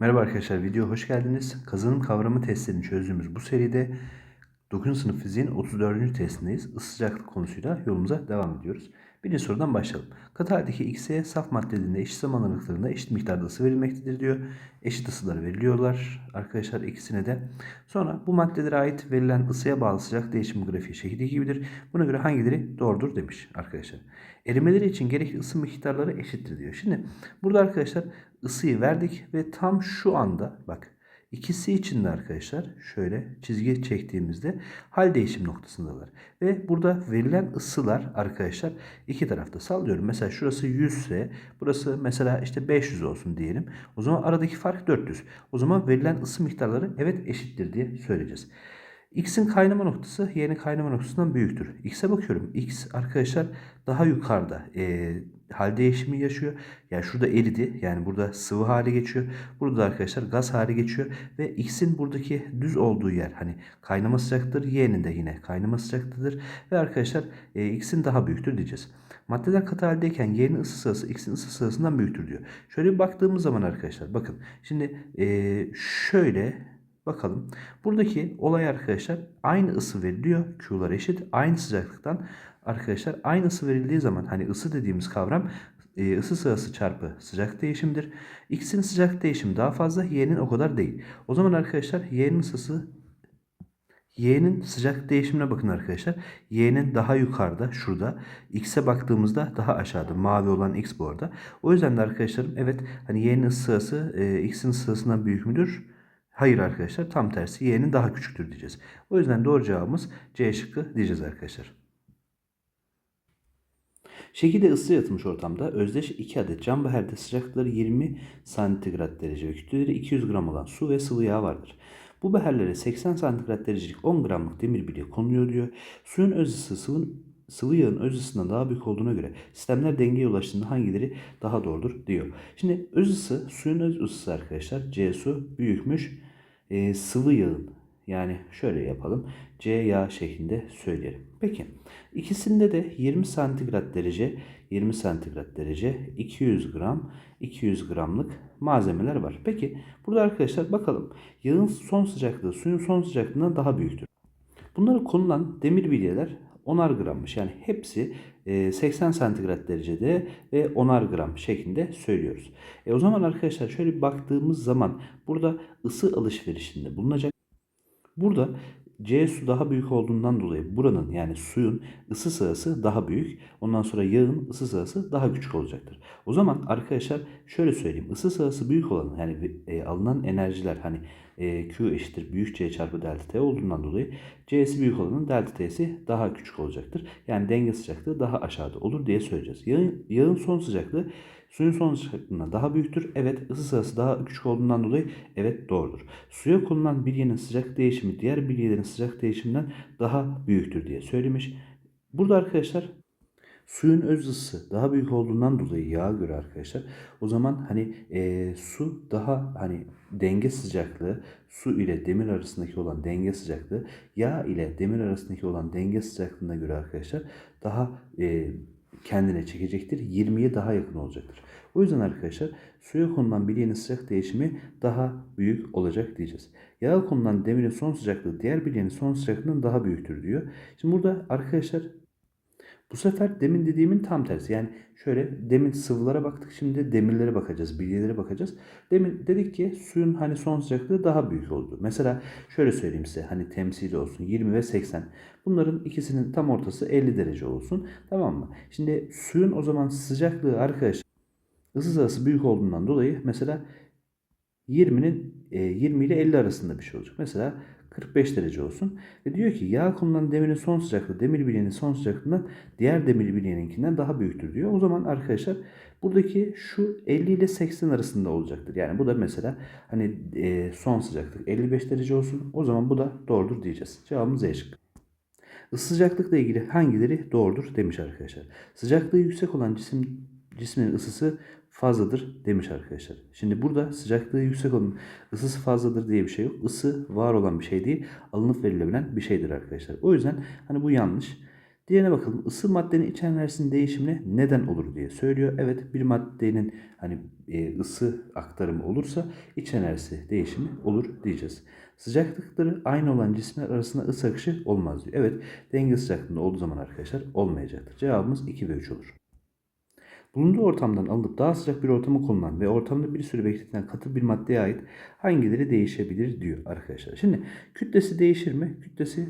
Merhaba arkadaşlar, videoya hoş geldiniz. Kazanım kavramı testlerini çözdüğümüz bu seride 9. sınıf fiziğin 34. testindeyiz. Isı sıcaklık konusuyla yolumuza devam ediyoruz. Birinci sorudan başlayalım. Katı X'e saf maddeliğinde eşit zaman aralıklarında eşit miktarda ısı verilmektedir diyor. Eşit ısılar veriliyorlar arkadaşlar ikisine de. Sonra bu maddelere ait verilen ısıya bağlı sıcak değişim grafiği şekilde gibidir. Buna göre hangileri doğrudur demiş arkadaşlar. Erimeleri için gerekli ısı miktarları eşittir diyor. Şimdi burada arkadaşlar ısıyı verdik ve tam şu anda bak ikisi için de arkadaşlar şöyle çizgi çektiğimizde hal değişim noktasındalar. Ve burada verilen ısılar arkadaşlar iki tarafta sallıyorum. Mesela şurası 100 ise burası mesela işte 500 olsun diyelim. O zaman aradaki fark 400. O zaman verilen ısı miktarları evet eşittir diye söyleyeceğiz. X'in kaynama noktası y'nin kaynama noktasından büyüktür. X'e bakıyorum. X arkadaşlar daha yukarıda e, hal değişimi yaşıyor. Yani şurada eridi. Yani burada sıvı hale geçiyor. Burada da arkadaşlar gaz hale geçiyor. Ve X'in buradaki düz olduğu yer hani kaynama sıcaklıktır. Y'nin de yine kaynama sıcaklığıdır. Ve arkadaşlar e, X'in daha büyüktür diyeceğiz. Maddeler katı haldeyken Y'nin ısı sırası X'in ısı sırasından büyüktür diyor. Şöyle bir baktığımız zaman arkadaşlar bakın. Şimdi e, şöyle Bakalım. Buradaki olay arkadaşlar aynı ısı veriliyor. Q'lar eşit. Aynı sıcaklıktan arkadaşlar aynı ısı verildiği zaman hani ısı dediğimiz kavram e, ısı sırası çarpı sıcak değişimdir. X'in sıcak değişimi daha fazla. Y'nin o kadar değil. O zaman arkadaşlar Y'nin ısısı Y'nin sıcak değişimine bakın arkadaşlar. Y'nin daha yukarıda şurada. X'e baktığımızda daha aşağıda. Mavi olan X bu arada. O yüzden de arkadaşlarım evet hani Y'nin ısı sırası e, X'in sırasından büyük müdür? Hayır arkadaşlar tam tersi y'nin daha küçüktür diyeceğiz. O yüzden doğru cevabımız C şıkkı diyeceğiz arkadaşlar. Şekilde ısı yatmış ortamda özdeş 2 adet cam beherde sıcaklıkları 20 santigrat derece ve kütleleri 200 gram olan su ve sıvı yağ vardır. Bu beherlere 80 santigrat derecelik 10 gramlık demir bilye konuluyor diyor. Suyun öz ısı sıvının sıvı yağın öz ısısından daha büyük olduğuna göre sistemler dengeye ulaştığında hangileri daha doğrudur diyor. Şimdi öz ısı suyun öz ısısı arkadaşlar C su büyükmüş e, sıvı yağın yani şöyle yapalım C yağ şeklinde söyleyelim. Peki ikisinde de 20 santigrat derece 20 santigrat derece 200 gram 200 gramlık malzemeler var. Peki burada arkadaşlar bakalım yağın son sıcaklığı suyun son sıcaklığından daha büyüktür. Bunlara konulan demir bilyeler 10'ar grammış. Yani hepsi 80 santigrat derecede ve 10'ar gram şeklinde söylüyoruz. E o zaman arkadaşlar şöyle baktığımız zaman burada ısı alışverişinde bulunacak. Burada C su daha büyük olduğundan dolayı buranın yani suyun ısı sırası daha büyük. Ondan sonra yağın ısı sırası daha küçük olacaktır. O zaman arkadaşlar şöyle söyleyeyim. Isı sırası büyük olan yani e, alınan enerjiler hani e, Q eşittir büyük C çarpı delta T olduğundan dolayı C'si büyük olanın delta T'si daha küçük olacaktır. Yani denge sıcaklığı daha aşağıda olur diye söyleyeceğiz. Yağın, yağın son sıcaklığı Suyun son sıcaklığından daha büyüktür. Evet ısı sırası daha küçük olduğundan dolayı evet doğrudur. Suya konulan bilyenin sıcak değişimi diğer bilyelerin sıcak değişiminden daha büyüktür diye söylemiş. Burada arkadaşlar suyun öz ısısı daha büyük olduğundan dolayı yağa göre arkadaşlar o zaman hani e, su daha hani denge sıcaklığı su ile demir arasındaki olan denge sıcaklığı yağ ile demir arasındaki olan denge sıcaklığına göre arkadaşlar daha e, kendine çekecektir. 20'ye daha yakın olacaktır. O yüzden arkadaşlar suya konulan bilyenin sıcak değişimi daha büyük olacak diyeceğiz. Yağa konulan demirin son sıcaklığı diğer bilyenin son sıcaklığından daha büyüktür diyor. Şimdi burada arkadaşlar bu sefer demin dediğimin tam tersi. Yani şöyle demin sıvılara baktık şimdi demirlere bakacağız, bilyelere bakacağız. Demin dedik ki suyun hani son sıcaklığı daha büyük oldu. Mesela şöyle söyleyeyim size hani temsili olsun 20 ve 80. Bunların ikisinin tam ortası 50 derece olsun. Tamam mı? Şimdi suyun o zaman sıcaklığı arkadaşlar ısı sırası büyük olduğundan dolayı mesela 20'nin 20 ile 50 arasında bir şey olacak. Mesela 45 derece olsun. Ve diyor ki yağ konulan demirin son sıcaklığı demir bilyenin son sıcaklığından diğer demir bilyeninkinden daha büyüktür diyor. O zaman arkadaşlar buradaki şu 50 ile 80 arasında olacaktır. Yani bu da mesela hani e, son sıcaklık 55 derece olsun. O zaman bu da doğrudur diyeceğiz. Cevabımız E şıkkı. Isı sıcaklıkla ilgili hangileri doğrudur demiş arkadaşlar. Sıcaklığı yüksek olan cisim cismin ısısı fazladır demiş arkadaşlar. Şimdi burada sıcaklığı yüksek olan ısısı fazladır diye bir şey yok. Isı var olan bir şey değil. Alınıp verilebilen bir şeydir arkadaşlar. O yüzden hani bu yanlış. Diğerine bakalım. Isı maddenin iç enerjisinin değişimine neden olur diye söylüyor. Evet bir maddenin hani e, ısı aktarımı olursa iç enerjisi değişimi olur diyeceğiz. Sıcaklıkları aynı olan cisimler arasında ısı akışı olmaz diyor. Evet denge sıcaklığında olduğu zaman arkadaşlar olmayacaktır. Cevabımız 2 ve 3 olur. Bulunduğu ortamdan alınıp daha sıcak bir ortama konulan ve ortamda bir süre bekletilen katı bir maddeye ait hangileri değişebilir diyor arkadaşlar. Şimdi kütlesi değişir mi? Kütlesi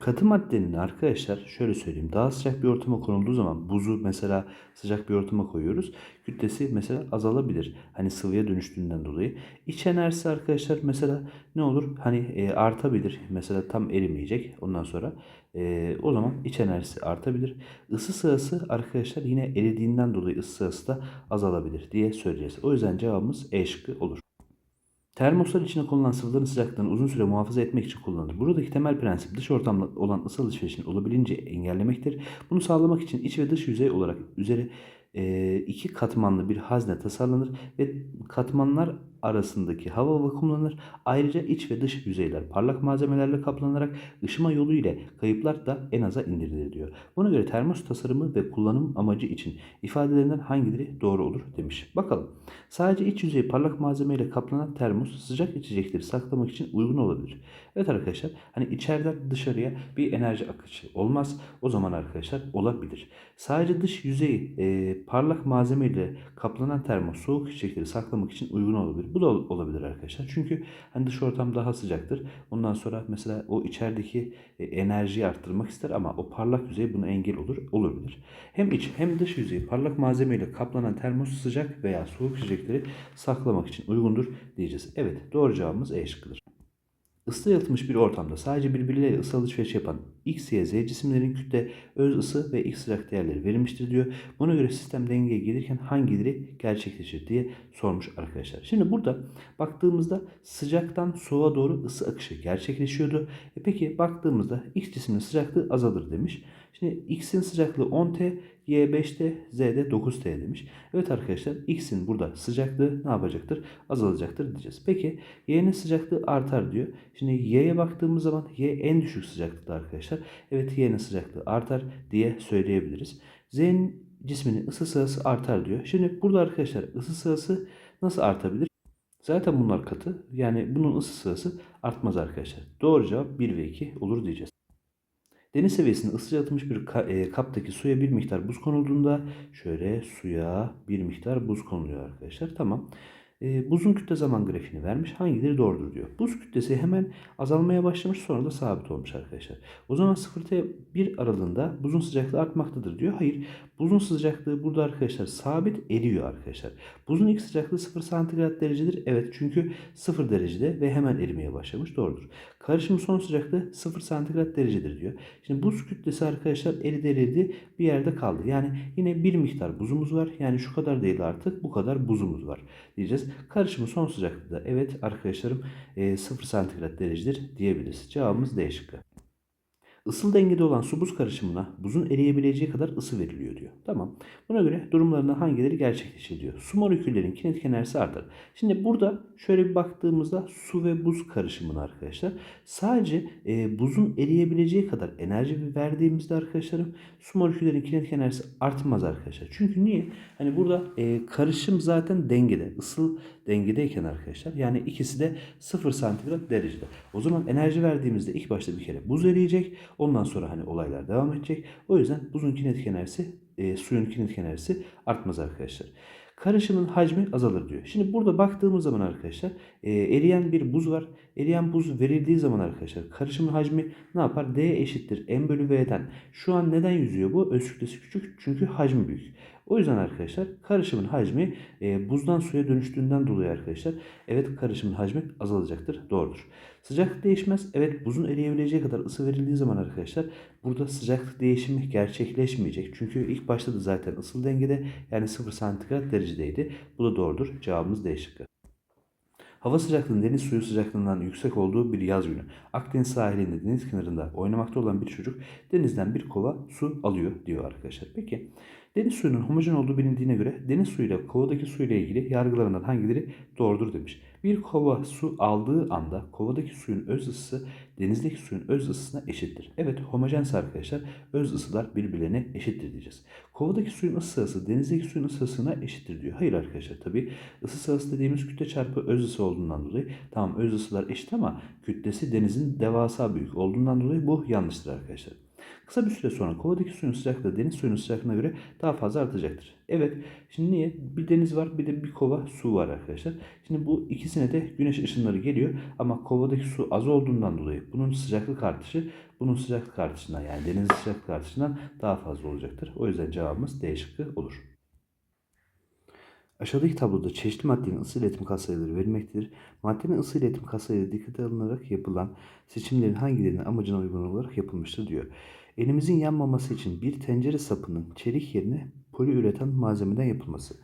Katı maddenin arkadaşlar şöyle söyleyeyim daha sıcak bir ortama konulduğu zaman buzu mesela sıcak bir ortama koyuyoruz. Kütlesi mesela azalabilir. Hani sıvıya dönüştüğünden dolayı. İç enerjisi arkadaşlar mesela ne olur? Hani e, artabilir. Mesela tam erimeyecek. Ondan sonra e, o zaman iç enerjisi artabilir. Isı sırası arkadaşlar yine eridiğinden dolayı ısı sırası da azalabilir diye söyleyeceğiz. O yüzden cevabımız E şıkkı olur. Termoslar içine konulan sıvıların sıcaklığını uzun süre muhafaza etmek için kullanılır. Buradaki temel prensip dış ortamda olan ısı alışverişini olabildiğince engellemektir. Bunu sağlamak için iç ve dış yüzey olarak üzeri iki katmanlı bir hazne tasarlanır ve katmanlar arasındaki hava vakumlanır. Ayrıca iç ve dış yüzeyler parlak malzemelerle kaplanarak ışıma yolu ile kayıplar da en aza indirilir diyor. Buna göre termos tasarımı ve kullanım amacı için ifadelerinden hangileri doğru olur demiş. Bakalım. Sadece iç yüzeyi parlak malzemeyle kaplanan termos sıcak içecekleri saklamak için uygun olabilir. Evet arkadaşlar hani içeriden dışarıya bir enerji akışı olmaz. O zaman arkadaşlar olabilir. Sadece dış yüzeyi e, parlak malzemeyle kaplanan termos soğuk içecekleri saklamak için uygun olabilir. Bu da olabilir arkadaşlar. Çünkü hani dış ortam daha sıcaktır. Ondan sonra mesela o içerideki e, enerjiyi arttırmak ister ama o parlak yüzey buna engel olur olabilir. Hem iç hem dış yüzeyi parlak malzemeyle kaplanan termos sıcak veya soğuk içecekleri saklamak için uygundur diyeceğiz. Evet doğru cevabımız E şıkkıdır. Isı yalıtmış bir ortamda sadece birbirleriyle ısı alışveriş yapan X, Y, Z cisimlerin kütle, öz ısı ve X sıcak değerleri verilmiştir diyor. Buna göre sistem dengeye gelirken hangileri gerçekleşir diye sormuş arkadaşlar. Şimdi burada baktığımızda sıcaktan soğuğa doğru ısı akışı gerçekleşiyordu. E peki baktığımızda X cisminin sıcaklığı azalır demiş. Şimdi X'in sıcaklığı 10T, Y 5T, Z'de 9T demiş. Evet arkadaşlar X'in burada sıcaklığı ne yapacaktır? Azalacaktır diyeceğiz. Peki Y'nin sıcaklığı artar diyor. Şimdi Y'ye baktığımız zaman Y en düşük sıcaklıkta arkadaşlar. Evet Y'nin sıcaklığı artar diye söyleyebiliriz. Z'nin cisminin ısı sırası artar diyor. Şimdi burada arkadaşlar ısı sırası nasıl artabilir? Zaten bunlar katı. Yani bunun ısı sırası artmaz arkadaşlar. Doğru cevap 1 ve 2 olur diyeceğiz. Deniz seviyesinde ısıtılmış bir e, kaptaki suya bir miktar buz konulduğunda şöyle suya bir miktar buz konuluyor arkadaşlar. Tamam. E, buzun kütle zaman grafiğini vermiş. Hangileri doğrudur diyor. Buz kütlesi hemen azalmaya başlamış sonra da sabit olmuş arkadaşlar. O zaman 0 1 aralığında buzun sıcaklığı artmaktadır diyor. Hayır. Buzun sıcaklığı burada arkadaşlar sabit eriyor arkadaşlar. Buzun ilk sıcaklığı 0 santigrat derecedir. Evet çünkü 0 derecede ve hemen erimeye başlamış. Doğrudur. Karışımın son sıcaklığı 0 santigrat derecedir diyor. Şimdi buz kütlesi arkadaşlar eridi eridi bir yerde kaldı. Yani yine bir miktar buzumuz var. Yani şu kadar değil artık bu kadar buzumuz var diyeceğiz. Karışımın son sıcaklığı da evet arkadaşlarım 0 santigrat derecedir diyebiliriz. Cevabımız D. Isıl dengede olan su buz karışımına buzun eriyebileceği kadar ısı veriliyor diyor. Tamam. Buna göre durumlarından hangileri gerçekleşir diyor. Su moleküllerin kinetik enerjisi artar. Şimdi burada şöyle bir baktığımızda su ve buz karışımına arkadaşlar sadece e, buzun eriyebileceği kadar enerji verdiğimizde arkadaşlarım su moleküllerin kinetik enerjisi artmaz arkadaşlar. Çünkü niye? Hani burada e, karışım zaten dengede. Isıl dengedeyken arkadaşlar yani ikisi de 0 santigrat derecede. O zaman enerji verdiğimizde ilk başta bir kere buz eriyecek. Ondan sonra hani olaylar devam edecek. O yüzden buzun kinetik enerjisi, e, suyun kinetik enerjisi artmaz arkadaşlar. Karışımın hacmi azalır diyor. Şimdi burada baktığımız zaman arkadaşlar e, eriyen bir buz var. Eriyen buz verildiği zaman arkadaşlar karışımın hacmi ne yapar? D eşittir M bölü V'den. Şu an neden yüzüyor bu? Öz kütlesi küçük çünkü hacmi büyük. O yüzden arkadaşlar karışımın hacmi e, buzdan suya dönüştüğünden dolayı arkadaşlar evet karışımın hacmi azalacaktır. Doğrudur. Sıcaklık değişmez. Evet buzun eriyebileceği kadar ısı verildiği zaman arkadaşlar burada sıcaklık değişimi gerçekleşmeyecek. Çünkü ilk başta da zaten ısıl dengede yani 0 santigrat derecedeydi. Bu da doğrudur. Cevabımız D şıkkı. Hava sıcaklığının deniz suyu sıcaklığından yüksek olduğu bir yaz günü. Akdeniz sahilinde deniz kenarında oynamakta olan bir çocuk denizden bir kova su alıyor diyor arkadaşlar. Peki deniz suyunun homojen olduğu bilindiğine göre deniz suyuyla kovadaki suyla ilgili yargılarından hangileri doğrudur demiş. Bir kova su aldığı anda kovadaki suyun öz ısısı denizdeki suyun öz ısısına eşittir. Evet homojense arkadaşlar öz ısılar birbirlerine eşittir diyeceğiz. Kovadaki suyun ısı sırası denizdeki suyun ısı sırasına eşittir diyor. Hayır arkadaşlar tabi ısı sırası dediğimiz kütle çarpı öz ısı olduğundan dolayı tamam öz ısılar eşit ama kütlesi denizin devasa büyük olduğundan dolayı bu yanlıştır arkadaşlar. Kısa bir süre sonra kovadaki suyun sıcaklığı deniz suyunun sıcaklığına göre daha fazla artacaktır. Evet şimdi niye? Bir deniz var bir de bir kova su var arkadaşlar. Şimdi bu ikisine de güneş ışınları geliyor ama kovadaki su az olduğundan dolayı bunun sıcaklık artışı bunun sıcaklık artışından yani denizin sıcaklık artışından daha fazla olacaktır. O yüzden cevabımız D şıkkı olur. Aşağıdaki tabloda çeşitli maddenin ısı iletim katsayıları verilmektedir. Maddenin ısı iletim katsayıları dikkate alınarak yapılan seçimlerin hangilerinin amacına uygun olarak yapılmıştır diyor. Elimizin yanmaması için bir tencere sapının çelik yerine poliüretan malzemeden yapılması.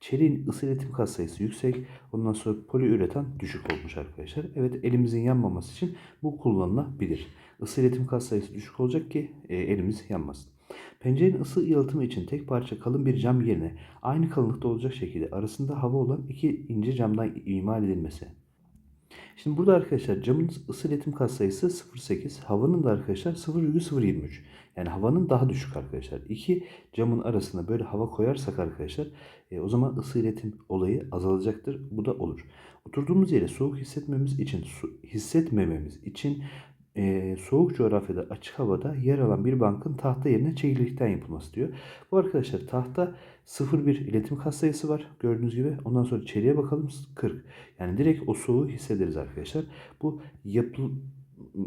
Çeliğin ısı iletim katsayısı yüksek. Ondan sonra poliüretan düşük olmuş arkadaşlar. Evet elimizin yanmaması için bu kullanılabilir. Isı iletim katsayısı düşük olacak ki e, elimiz yanmasın. Pencerenin ısı yalıtımı için tek parça kalın bir cam yerine aynı kalınlıkta olacak şekilde arasında hava olan iki ince camdan imal edilmesi. Şimdi burada arkadaşlar camın ısı iletim katsayısı 0.8. Havanın da arkadaşlar 0.023. Yani havanın daha düşük arkadaşlar. İki camın arasına böyle hava koyarsak arkadaşlar e, o zaman ısı iletim olayı azalacaktır. Bu da olur. Oturduğumuz yere soğuk hissetmemiz için su, hissetmememiz için e, soğuk coğrafyada açık havada yer alan bir bankın tahta yerine çekirdekten yapılması diyor. Bu arkadaşlar tahta 0,1 iletim katsayısı var gördüğünüz gibi. Ondan sonra çeliğe bakalım 40. Yani direkt o soğuğu hissederiz arkadaşlar. Bu yapı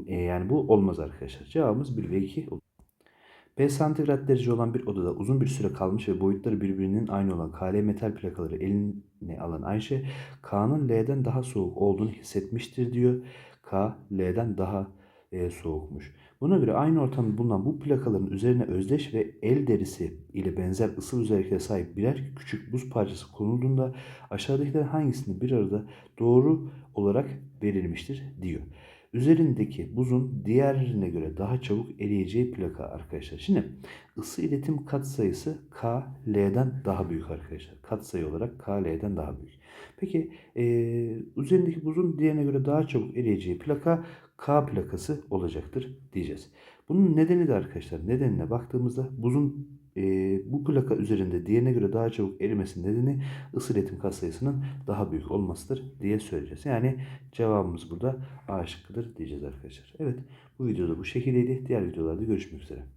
e, yani bu olmaz arkadaşlar. Cevabımız 1 ve 2 olur. 5 santigrat derece olan bir odada uzun bir süre kalmış ve boyutları birbirinin aynı olan KL metal plakaları eline alan Ayşe, K'nın L'den daha soğuk olduğunu hissetmiştir diyor. K, L'den daha e, soğukmuş. Buna göre aynı ortamda bulunan bu plakaların üzerine özdeş ve el derisi ile benzer ısı özelliklere sahip birer küçük buz parçası konulduğunda aşağıdakiler hangisini bir arada doğru olarak verilmiştir diyor. Üzerindeki buzun diğerine göre daha çabuk eriyeceği plaka arkadaşlar. Şimdi ısı iletim katsayısı K, L'den daha büyük arkadaşlar. Katsayı olarak K, L'den daha büyük. Peki e, üzerindeki buzun diğerine göre daha çabuk eriyeceği plaka K plakası olacaktır diyeceğiz. Bunun nedeni de arkadaşlar nedenine baktığımızda buzun e, bu plaka üzerinde diğerine göre daha çabuk erimesi nedeni ısı iletim katsayısının daha büyük olmasıdır diye söyleyeceğiz. Yani cevabımız burada A şıkkıdır diyeceğiz arkadaşlar. Evet bu videoda bu şekildeydi. Diğer videolarda görüşmek üzere.